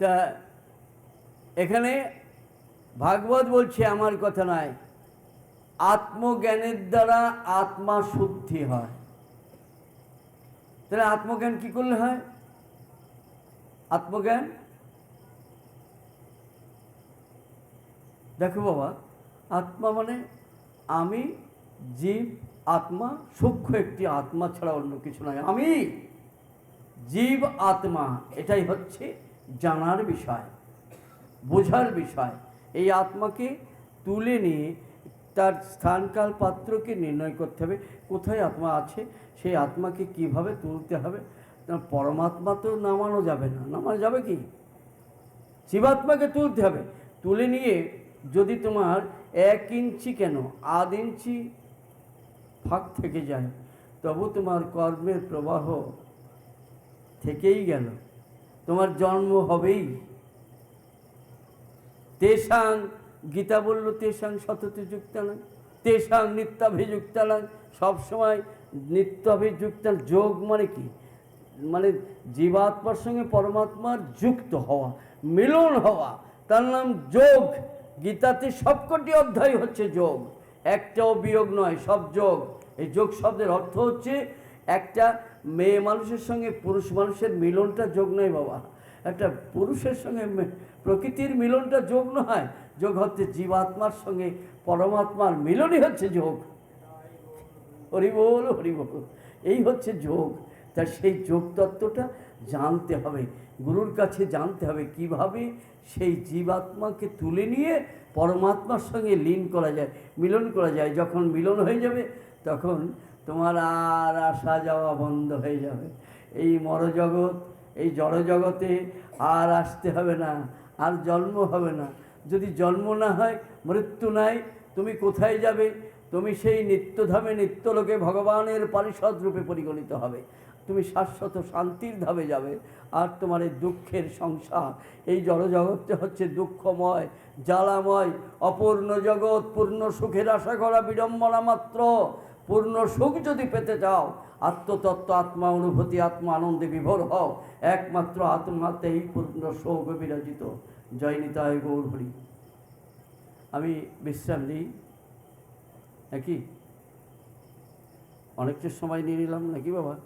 তা এখানে ভাগবত বলছে আমার কথা নয়, আত্মজ্ঞানের দ্বারা আত্মা শুদ্ধি হয়। তাহলে আত্মজ্ঞান কি করলে হয়? আত্মজ্ঞান? দেখো বাবা, আত্মা মানে আমি, জীব, আত্মা, সূক্ষ্ম একটি আত্মা ছাড়া অন্য কিছু নয়। আমি, জীব, আত্মা, এটাই হচ্ছে জানার বিষয়, বোঝার বিষয়। এই আত্মাকে তুলে নিয়ে তার স্থানকাল পাত্রকে নির্ণয় করতে হবে, কোথায় আত্মা আছে, সেই আত্মাকে কীভাবে তুলতে হবে। পরমাত্মা তো নামানো যাবে না। নামানো যাবে কি? জীবাত্মাকে তুলতে হবে। তুলে নিয়ে যদি তোমার এক ইঞ্চি কেন, আধ ইঞ্চি ফাঁক থেকে যায়, তবু তোমার কর্মের প্রবাহ থেকেই গেল। জন্ম হবেই। তেষাং গীতা বলল তেষাং সততে যুক্তালাং তেষাং নিত্যাভিযুক্তালাং সবসময় নিত্যাভিযুক্ত যোগ মানে কি? মানে জীবাত্মার সঙ্গে পরমাত্মার যুক্ত হওয়া, মিলন হওয়া। তার নাম যোগ। গীতাতে সবকটি অধ্যায় হচ্ছে যোগ। একটাও বিয়োগ নয়, সব যোগ। এই যোগ শব্দের অর্থ হচ্ছে একটা মেয়ে মানুষের সঙ্গে পুরুষ মানুষের মিলনটা যোগ নয় বাবা। একটা পুরুষের সঙ্গে প্রকৃতির মিলনটা যোগ নয়, যোগ হচ্ছে জীবাত্মার সঙ্গে পরমাত্মার মিলনই হচ্ছে যোগ। হরি বল, হরি এই হচ্ছে যোগ। তা সেই যোগ তত্ত্বটা জানতে হবে, গুরুর কাছে জানতে হবে কীভাবে সেই জীবাত্মাকে তুলে নিয়ে পরমাত্মার সঙ্গে লীন করা যায়, মিলন করা যায়। যখন মিলন হয়ে যাবে, তখন তোমার আর আসা যাওয়া বন্ধ হয়ে যাবে। এই মরজগৎ, এই জড়জগতে আর আসতে হবে না, আর জন্ম হবে না। যদি জন্ম না হয়, মৃত্যু নাই, তুমি কোথায় যাবে? তুমি সেই নিত্যধামে নিত্যলোকে ভগবানের পারিষদ রূপে পরিগণিত হবে। তুমি শাশ্বত শান্তির ধামে যাবে, আর তোমার এই দুঃখের সংসার, এই জড়জগৎটা হচ্ছে দুঃখময়, জ্বালাময়, অপূর্ণ জগৎ, পূর্ণ সুখের আশা করা বিড়ম্বনা মাত্র। পূর্ণ সুখ যদি পেতে চাও, আত্মতত্ত্ব, আত্মা অনুভূতি, আত্মা আনন্দে বিভোর হও। একমাত্র আত্মাতেই পূর্ণ শোক বিরাজিত। জয়নিতায় গৌর হরি। আমি বিশ্রাম নিই। নাকি? অনেকটা সময় নিয়ে নিলাম নাকি বাবা?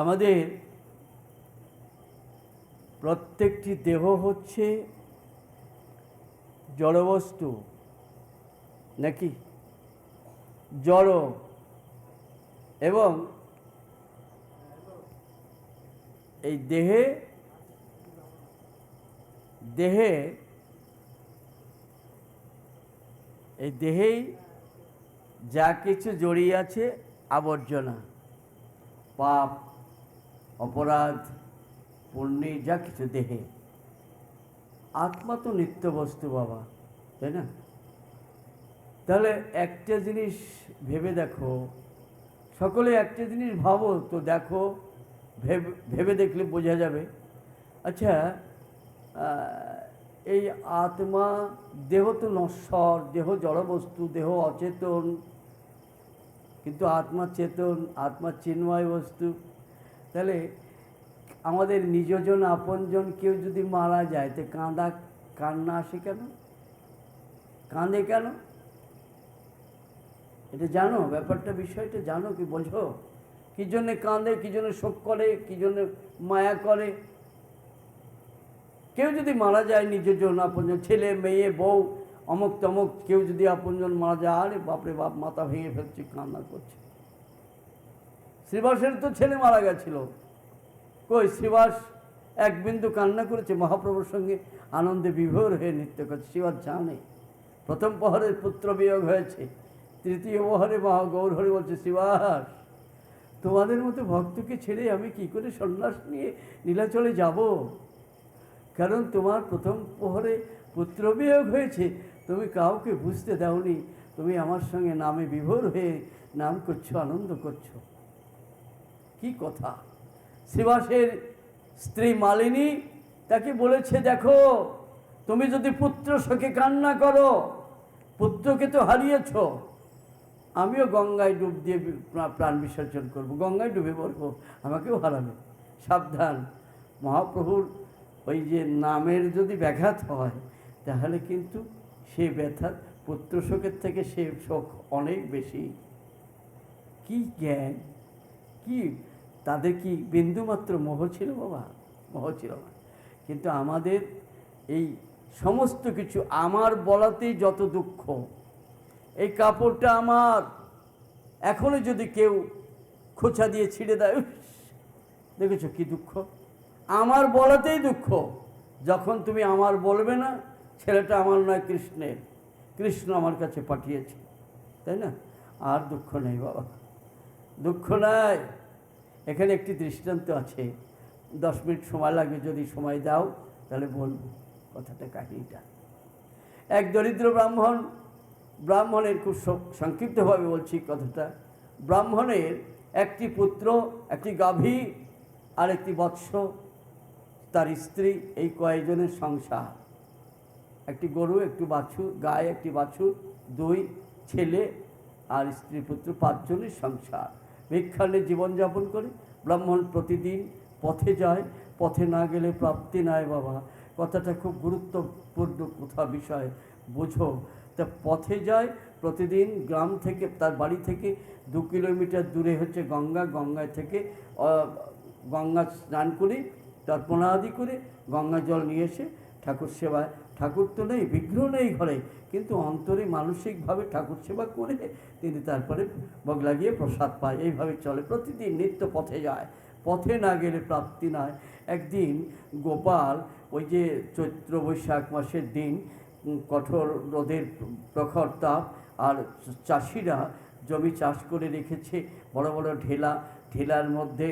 আমাদের প্রত্যেকটি দেহ হচ্ছে জড়বস্তু, নাকি? জড় এবং এই দেহে দেহে, এই দেহেই যা কিছু জড়িয়ে আছে, আবর্জনা, পাপ অপরাধ, পুণ্যে যা কিছু দেহে। আত্মা তো নিত্য বস্তু বাবা, তাই না? তাহলে একটা জিনিস ভেবে দেখো, সকলে একটা জিনিস ভাবো, তো দেখো, ভেবে দেখলে বোঝা যাবে। আচ্ছা এই আত্মা, দেহ তো নশ্বর, দেহ জড়বস্তু, দেহ অচেতন। কিন্তু আত্মা চেতন, আত্মা চিন্ময় বস্তু। তাহলে আমাদের নিজজন আপনজন কেউ যদি মারা যায়, তো কাঁদা, কান্না আসে কেন? কাঁদে কেন? এটা জানো, ব্যাপারটা, বিষয়টা জানো কি বোঝো? কী জন্যে কাঁদে, কী জন্য শোক করে, কী জন্য মায়া করে? কেউ যদি মারা যায় নিজের জন্য আপনজন, ছেলে, মেয়ে, বউ অমুক তমুক কেউ যদি আপনজন মারা যায়, আরে বাপরে বাপ, মাথা ভেঙে ফেলছে, কান্না করছে। শ্রীবাসের তো ছেলে মারা গেছিল। কই শ্রীবাস এক বিন্দু কান্না করেছে মহাপ্রভুর সঙ্গে, আনন্দে বিভোর হয়ে নৃত্য করছে। শ্রীবাস জানে, প্রথম প্রহরের পুত্র বিয়োগ হয়েছে, তৃতীয় প্রহরে মহা গৌর হরি বলছে শ্রীবাস তোমাদের মতো ভক্তকে ছেড়ে আমি কি করে সন্ন্যাস নিয়ে নীলাচলে যাব? কারণ তোমার প্রথম প্রহরে পুত্র বিয়োগ হয়েছে, তুমি কাউকে বুঝতে দাওনি। তুমি আমার সঙ্গে নামে বিভোর হয়ে নাম করছ, আনন্দ করছ। কি কথা? শ্রীবাসের স্ত্রী মালিনী তাকে বলেছে, দেখো, তুমি যদি পুত্র শোকে কান্না করো, পুত্রকে তো হারিয়েছ। আমিও গঙ্গায় ডুব দিয়ে প্রাণ বিসর্জন করব। গঙ্গায় ডুবে পড়ব আমাকেও হারাবে। সাবধান। মহাপ্রভুর ওই যে নামের যদি ব্যাঘাত হয়, তাহলে কিন্তু সে ব্যথা পুত্র শোকের থেকে সে শোক অনেক বেশি। কি জ্ঞান? কি তাদের কি বিন্দুমাত্র মোহ ছিল বাবা? মোহ ছিল না। কিন্তু আমাদের এই সমস্ত কিছু আমার বলাতেই যত দুঃখ, এই কাপড়টা আমার। এখনও যদি কেউ খোঁচা দিয়ে ছিঁড়ে দেয় দেখেছ কি দুঃখ? আমার বলাতেই দুঃখ, যখন তুমি আমার বলবে না, ছেলেটা আমার নয়, কৃষ্ণের। কৃষ্ণ আমার কাছে পাঠিয়েছে, তাই না? আর দুঃখ নেই বাবা। দুঃখ নাই। এখানে একটি দৃষ্টান্ত আছে। দশ মিনিট সময় লাগবে, যদি সময় দাও, তাহলে বলব কথাটা, কাহিনীটা। এক দরিদ্র ব্রাহ্মণ, ব্রাহ্মণের খুব সংক্ষিপ্তভাবে বলছি কথাটা। ব্রাহ্মণের একটি পুত্র, একটি গাভী আর একটি বৎস। তার স্ত্রী, এই কয়েকজনের সংসার। একটি গরু, একটি বাছুর গায়ে একটি বাছুর, দুই ছেলে আর স্ত্রী পুত্র, পাঁচজনের সংসার। ভিক্ষালে জীবনযাপন করে। ব্রাহ্মণ প্রতিদিন পথে যায়, পথে না গেলে প্রাপ্তি নাই বাবা। কথাটা খুব গুরুত্বপূর্ণ কথা, বিষয়, বোঝো। তা পথে যায়, প্রতিদিন গ্রাম থেকে, তার বাড়ি থেকে দু কিলোমিটার দূরে হচ্ছে গঙ্গা। গঙ্গায় থেকে গঙ্গা স্নান করে তর্পণাদি করে গঙ্গা জল নিয়ে এসে ঠাকুর সেবায় ঠাকুর তো নেই, বিগ্রহ নেই ঘরে, কিন্তু অন্তরে মানসিকভাবে ঠাকুর সেবা করে তিনি তারপরে বগ লাগিয়ে প্রসাদ পায়। এইভাবে চলে, প্রতিদিন নিত্য পথে যায়। পথে না গেলে প্রাপ্তি নয় একদিন গোপাল, ওই যে চৈত্র বৈশাখ মাসের দিন কঠোর রোদের প্রখর তাপ, আর চাষিরা জমি চাষ করে রেখেছে, বড় বড় ঢেলা, ঢেলার মধ্যে,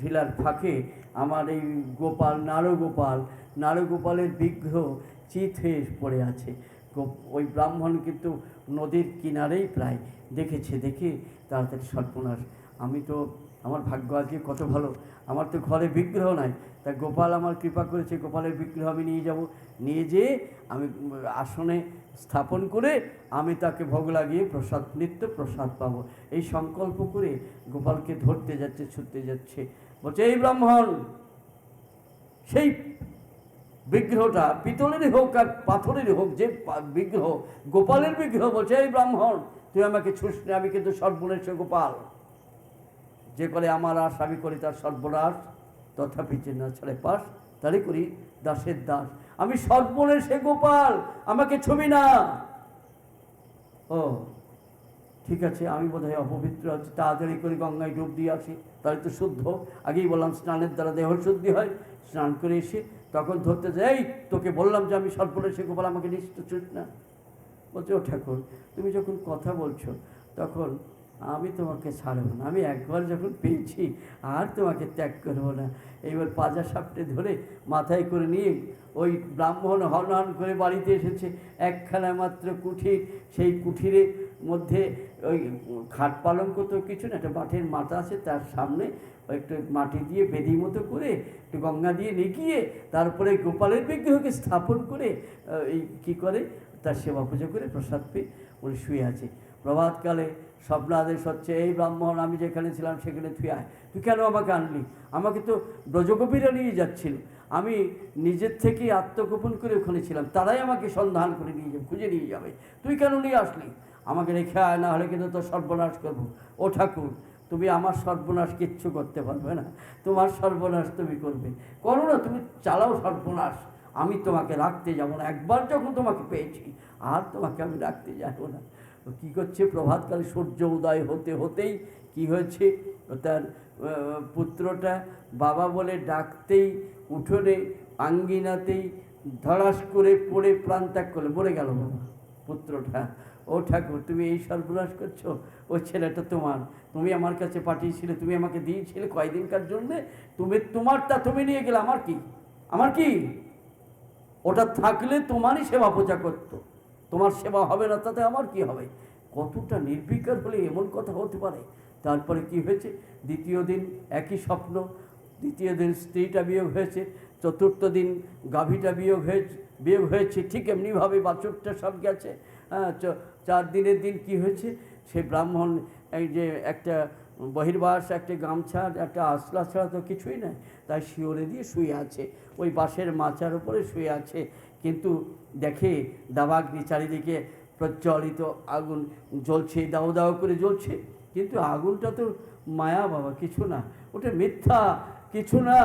ঢেলার ফাঁকে। আমার এই গোপাল নারগোপাল নারগোপালের বিগ্রহ চিত হয়ে পড়ে আছে। ওই ব্রাহ্মণ কিন্তু নদীর কিনারেই প্রায়। দেখেছে, দেখে তাড়াতাড়ি সর্বনাশ। আমি তো, আমার ভাগ্য আজকে কত ভালো। আমার তো ঘরে বিগ্রহ নাই। তা গোপাল আমার কৃপা করেছে, গোপালের বিগ্রহ আমি নিয়ে যাব। নিয়ে যেয়ে আমি আসনে স্থাপন করে আমি তাকে ভোগ লাগিয়ে প্রসাদ, নিত্য প্রসাদ পাব। এই সংকল্প করে গোপালকে ধরতে যাচ্ছে, ছুটতে যাচ্ছে। বলছে, এই ব্রাহ্মণ, সেই বিগ্রহটা পিতলেরই হোক আর পাথরেরই হোক যে বিগ্রহ গোপালের বিগ্রহ বলছে এই ব্রাহ্মণ তুই আমাকে ছুস না, আমি কিন্তু সর্বনেশ গোপাল। যে করে আমার আশ আমি করি তার সর্বনাশ তথাপি যে না ছাড়ে পাস তারই করি দাসের দাস। আমি সর্বনেশে গোপাল আমাকে ছবি না। ও ঠিক আছে আমি বোধহয় অপবিত্র আছি তাড়াতাড়ি করে গঙ্গায় ডুব দিয়ে আসি তাহলে তো শুদ্ধ। আগেই বললাম স্নানের দ্বারা দেহ শুদ্ধি হয় স্নান করে এসে তখন ধরতে যাই তোকে বললাম যে আমি সর্বনেশে গোপাল আমাকে নিশ্চিত না? বলছে ও ঠাকুর তুমি যখন কথা বলছো, তখন আমি তোমাকে ছাড়বো না। আমি একবার যখন পেয়েছি, আর তোমাকে ত্যাগ করব না। এইবার পাজা সাপটে ধরে মাথায় করে নিয়ে ওই ব্রাহ্মণ হন হন করে বাড়িতে এসেছে। একখানা মাত্র কুঠির, সেই কুঠিরের মধ্যে ওই খাট পালঙ্ক তো কিছু না, একটা মাঠের মাথা আছে তার সামনে একটু মাটি দিয়ে বেদি মতো করে একটু গঙ্গা দিয়ে নেকিয়ে তারপরে গোপালের বিগ্রহকে স্থাপন করে এই কী করে, তার সেবা পুজো করে প্রসাদ পেয়ে উনি শুয়ে আছে। প্রভাতকালে স্বপ্ন আদেশ হচ্ছে, এই ব্রাহ্মণ, আমি যেখানে ছিলাম সেখানে তুই আয়। তুই কেন আমাকে আনলি? আমাকে তো ব্রজগোপীরা নিয়ে যাচ্ছিল। আমি নিজের থেকে আত্মগোপন করে ওখানে ছিলাম। তারাই আমাকে সন্ধান করে নিয়ে যাবে, খুঁজে নিয়ে যাবে। তুই কেন নিয়ে আসলি? আমাকে রেখে আয়, না হলে কিন্তু তোর সর্বনাশ করব। ও ঠাকুর, তুমি আমার সর্বনাশ কিচ্ছু করতে পারবে না। তোমার সর্বনাশ তুমি করবে। করো না, তুমি চালাও সর্বনাশ। আমি তোমাকে রাখতে যাব না। একবার যখন তোমাকে পেয়েছি, আর তোমাকে আমি রাখতে যাব না। কী করছে? প্রভাতকালে সূর্য উদয় হতে হতেই কি হয়েছে? তার পুত্রটা বাবা বলে ডাকতেই, উঠোনে আঙ্গিনাতেই ধড়াস করে পড়ে প্রাণ ত্যাগ করলে। মরে গেল বাবা, পুত্রটা। ও ঠাকুর, তুমি এই সর্বনাশ করছ? ও ছেলেটা তোমার। তুমি আমার কাছে পাঠিয়েছিলে, তুমি আমাকে দিয়েছিলে কয়দিনকার জন্যে? তুমি, তোমারটা তুমি নিয়ে গেলে, আমার কি? আমার কি? ওটা থাকলে তোমারই সেবা পূজা করতো। তোমার সেবা হবে না, তাতে আমার কি হবে? কতটা নির্বিকার হলে এমন কথা হতে পারে? তারপরে কি হয়েছে? দ্বিতীয় দিন একই স্বপ্ন, দ্বিতীয় দিন স্ত্রীটা বিয়োগ হয়েছে, চতুর্থ দিন গাভীটা বিয়োগ হয়েছে বিয়োগ হয়েছে, ঠিক এমনিভাবে বাছরটা সব গেছে হ্যাঁ চার দিনের দিন কি হয়েছে? সে ব্রাহ্মণ, এই যে একটা বহির্বাস, একটা গামছা, একটা আসলা ছাড়া তো কিছুই নাই। তাই শিওরে দিয়ে শুয়ে আছে। ওই বাঁশের মাচার উপরে শুয়ে আছে। কিন্তু দেখে দাবাগ্নি চারিদিকে প্রজ্বলিত আগুন জ্বলছে, দাও দাও করে জ্বলছে। কিন্তু আগুনটা তো মায়া বাবা, কিছু না। ওটা মিথ্যা, কিছু না।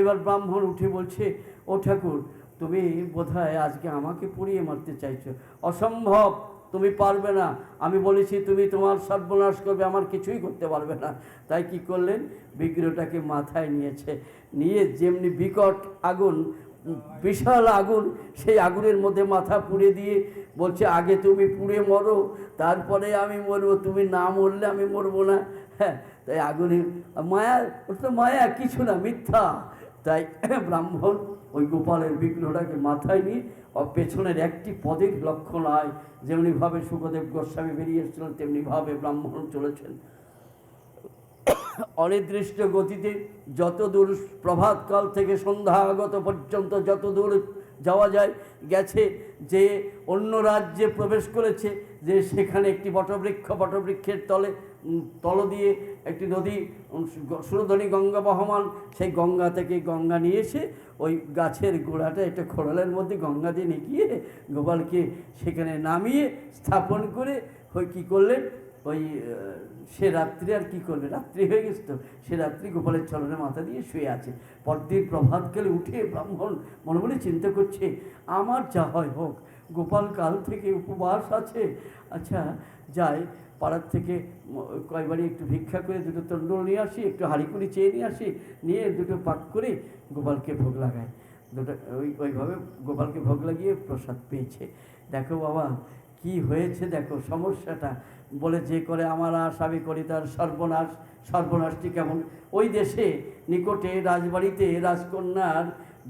এবার ব্রাহ্মণ উঠে বলছে, ও ঠাকুর, তুমি বোধহয় আজকে আমাকে পুড়িয়ে মারতে চাইছো। অসম্ভব। তুমি পারবে না। আমি বলেছি, তুমি তোমার সর্বনাশ করবে, আমার কিছুই করতে পারবে না। তাই কি করলেন? বিগ্রহটাকে মাথায় নিয়েছে। নিয়ে যেমনি বিকট আগুন, বিশাল আগুন, সেই আগুনের মধ্যে মাথা পুড়ে দিয়ে বলছে, আগে তুমি পুড়ে মরো, তারপরে আমি মরবো। তুমি না মরলে আমি মরবো না। হ্যাঁ তাই আগুনের মায়া, ওটা মায়া, কিছু না, মিথ্যা। ব্রাহ্মণ ওই গোপালের বিঘ্নটাকে মাথায় নিয়ে পেছনের একটি পদের লক্ষ্য নয় যেমনিভাবে সুখদেব গোস্বামী বেরিয়ে এসেছিলেন, তেমনিভাবে ব্রাহ্মণ চলেছেন। অনির্দিষ্ট গতিতে যত দূর প্রভাতকাল থেকে সন্ধ্যাগত পর্যন্ত যত দূর যাওয়া যায়, গেছে যে অন্য রাজ্যে প্রবেশ করেছে, যে সেখানে একটি বটবৃক্ষ, বটবৃক্ষের তলে তল দিয়ে একটি নদী সুরধনী গঙ্গা বহমান, সেই গঙ্গা থেকে গঙ্গা নিয়ে এসে ওই গাছের গোড়াটা, একটা খোড়ালের মধ্যে গঙ্গা দিয়ে নিয়ে গোপালকে সেখানে নামিয়ে স্থাপন করে ওই কী করলেন? ওই সে রাত্রি আর কি করবে রাত্রি হয়ে গেছে তো। সে রাত্রি গোপালের চরণে মাথা দিয়ে শুয়ে আছে। পরদিন প্রভাতকালে উঠে ব্রাহ্মণ মনে মনে চিন্তা করছে, আমার যা হয় হোক, গোপাল কাল থেকে উপবাস আছে। আচ্ছা যাই পাড়ার থেকে কয়বারই একটু ভিক্ষা করে দুটো তন্ডল নিয়ে আসি, একটু হাঁড়িকুড়ি চেয়ে নিয়ে আসি, নিয়ে দুটো পাক করে গোপালকে ভোগ লাগায় দুটো, ওই, ওইভাবে গোপালকে ভোগ লাগিয়ে প্রসাদ পেয়েছে। দেখো বাবা, কি হয়েছে দেখো, সমস্যাটা। বলে যে করে, আমার আশ, আমি করি তার সর্বনাশ, সর্বনাশটি কেমন? ওই দেশে নিকটে রাজবাড়িতে রাজকন্যার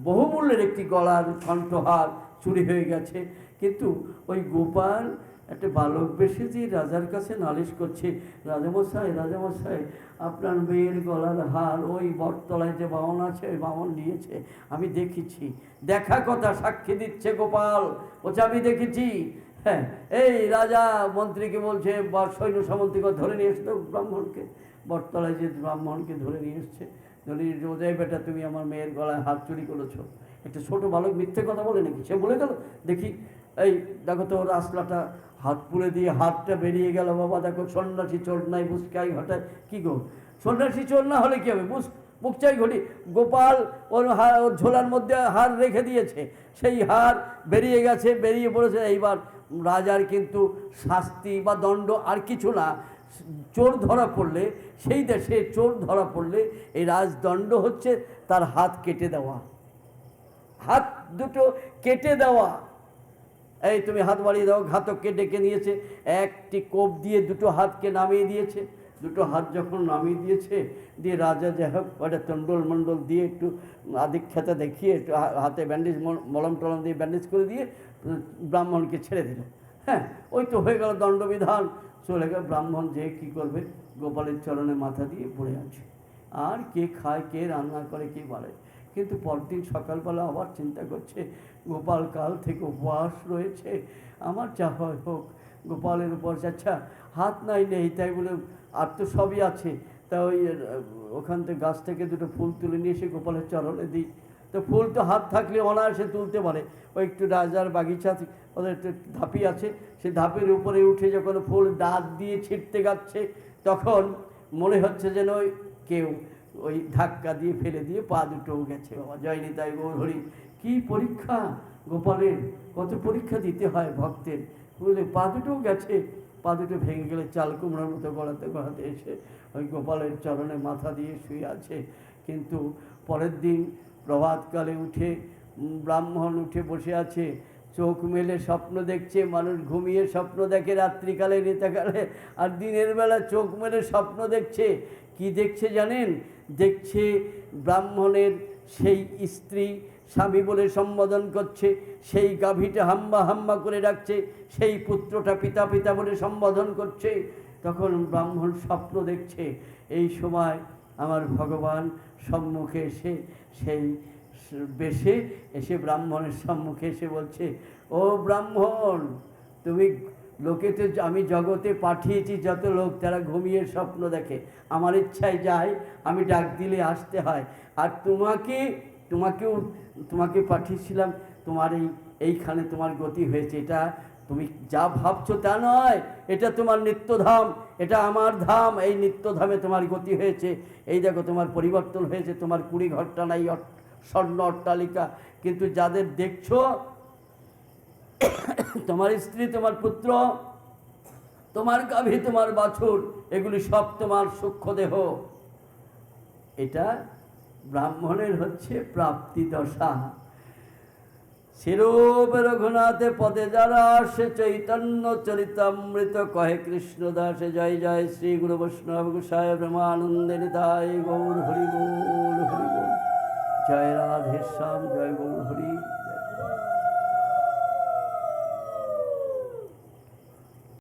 বহুমূল্যের একটি গলার কণ্ঠহার চুরি হয়ে গেছে। কিন্তু ওই গোপাল একটা বালক বেশে যে রাজার কাছে নালিশ করছে রাজামশাই রাজামশাই আপনার মেয়ের গলার হার ওই বটতলায় যে বামন আছে ওই বামন নিয়েছে আমি দেখেছি। দেখা কথা সাক্ষী দিচ্ছে গোপাল। বলছে আমি দেখেছি। হ্যাঁ এই রাজা মন্ত্রীকে বলছে বা সৈন্য সামন্ত্রীকে ধরে নিয়ে এসতো ব্রাহ্মণকে। বটতলায় যে ব্রাহ্মণকে ধরে নিয়ে এসছে ধরে বলছে, বেটা তুমি আমার মেয়ের গলায় হাত চুরি করেছ। একটা ছোট বালক মিথ্যে কথা বলে নাকি? সে বলে গেল দেখি। এই দেখো তো ওর আসলাটা হাত পুড়ে দিয়ে হাতটা বেরিয়ে গেল বাবা, দেখো সন্ন্যাসী চোর নাই বুসকাই ঘটায় কী গো? সন্ন্যাসী চোর না হলে কী হবে? বুস মুখচাই ঘটি গোপাল ওর ওর ঝোলার মধ্যে হার রেখে দিয়েছে। সেই হার বেরিয়ে গেছে, বেরিয়ে পড়েছে। এইবার রাজার কিন্তু শাস্তি বা দণ্ড আর কিছু না। চোর ধরা পড়লে, সেই দেশে চোর ধরা পড়লে এই রাজদণ্ড হচ্ছে তার হাত কেটে দেওয়া। হাত দুটো কেটে দেওয়া। এই তুমি হাত বাড়িয়ে দাও, ঘাতককে ডেকে নিয়েছে। একটি কোপ দিয়ে দুটো হাতকে নামিয়ে দিয়েছে। দুটো হাত যখন নামিয়ে দিয়েছে, দিয়ে রাজা যাই হোক, ওটা তন্ডল মণ্ডল দিয়ে একটু আধিক্ষেতা দেখিয়ে একটু হাতে ব্যান্ডেজ মলম টলম দিয়ে ব্যান্ডেজ করে দিয়ে ব্রাহ্মণকে ছেড়ে দিল। হ্যাঁ ওই তো হয়ে গেল দণ্ডবিধান। চলে গেল ব্রাহ্মণ, যে কী করবে? গোপালের চরণে মাথা দিয়ে পড়ে আছে। আর কে খায়, কে রান্না করে, কে বাড়ে কিন্তু পরদিন সকালবেলা আবার চিন্তা করছে গোপাল কাল থেকে উপবাস রয়েছে। আমার যা হয় হোক, গোপালের উপর আচ্ছা হাত নাই নেই, তাই বলে আর তো সবই আছে। তা ওই ওখান থেকে গাছ থেকে দুটো ফুল তুলে নিয়ে এসে গোপালের চরণে দিই। তো ফুল তো হাত থাকলে অনায়াসে তুলতে পারে। ওই একটু রাজার বাগিচা ওদের একটু ধাপি আছে। সেই ধাপের উপরে উঠে যখন ফুল দাঁত দিয়ে ছিটতে যাচ্ছে, তখন মনে হচ্ছে যেন ওই কেউ ওই ধাক্কা দিয়ে ফেলে দিয়ে পা দুটোও গেছে। বাবা জয়নি তাই গৌরহরি। কি পরীক্ষা গোপালের? কত পরীক্ষা দিতে হয় ভক্তের? বুঝলে, পা দুটোও গেছে। পা দুটো ভেঙে গেলে চাল কুমড়ার মতো গড়াতে গড়াতে এসে ওই গোপালের চরণে মাথা দিয়ে শুয়ে আছে। কিন্তু পরের দিন প্রভাতকালে উঠে ব্রাহ্মণ উঠে বসে আছে। চোখ মেলে স্বপ্ন দেখছে, মানুষ ঘুমিয়ে স্বপ্ন দেখে রাত্রিকালে, নেতাকালে, আর দিনের বেলা চোখ মেলে স্বপ্ন দেখছে। কি দেখছে জানেন? দেখছে ব্রাহ্মণের সেই স্ত্রী স্বামী বলে সম্বোধন করছে, সেই গাভীটা হাম্বা হাম্বা করে ডাকছে, সেই পুত্রটা পিতা পিতা বলে সম্বোধন করছে। তখন ব্রাহ্মণ স্বপ্ন দেখছে, এই সময় আমার ভগবান সম্মুখে এসে, সেই বেশে এসে ব্রাহ্মণের সম্মুখে এসে বলছে, ও ব্রাহ্মণ, তুমি লোকেতে আমি জগতে পাঠিয়েছি যত লোক, তারা ঘুমিয়ে স্বপ্ন দেখে। আমার ইচ্ছায় যায়, আমি ডাক দিলে আসতে হয়। আর তোমাকে তোমাকেও, তোমাকে পাঠিয়েছিলাম, তোমার এই, এইখানে তোমার গতি হয়েছে, এটা তুমি যা ভাবছ তা নয়, এটা তোমার নিত্যধাম, এটা আমার ধাম, এই নিত্যধামে তোমার গতি হয়েছে, এই দেখো তোমার পরিবর্তন হয়েছে, তোমার কুড়ি ঘরটা নাই স্বর্ণ অট্টালিকা, কিন্তু যাদের দেখছ, তোমার স্ত্রী, তোমার পুত্র, তোমার গাভী, তোমার বাছুর, এগুলি সব তোমার সূক্ষ্ম দেহ। এটা ব্রাহ্মণের হচ্ছে প্রাপ্তি দশা। শিরূপ রঘুনাথে পদে যারা সে চৈতন্য চরিতামৃত কহে কৃষ্ণ কৃষ্ণদাসে জয় জয় শ্রী গুরু বৈষ্ণব গোসায় ব্রহ্মানন্দে দায় গৌর হরি গৌর হরি গৌর জয় রাধে শ্যাম, জয় গৌর হরি।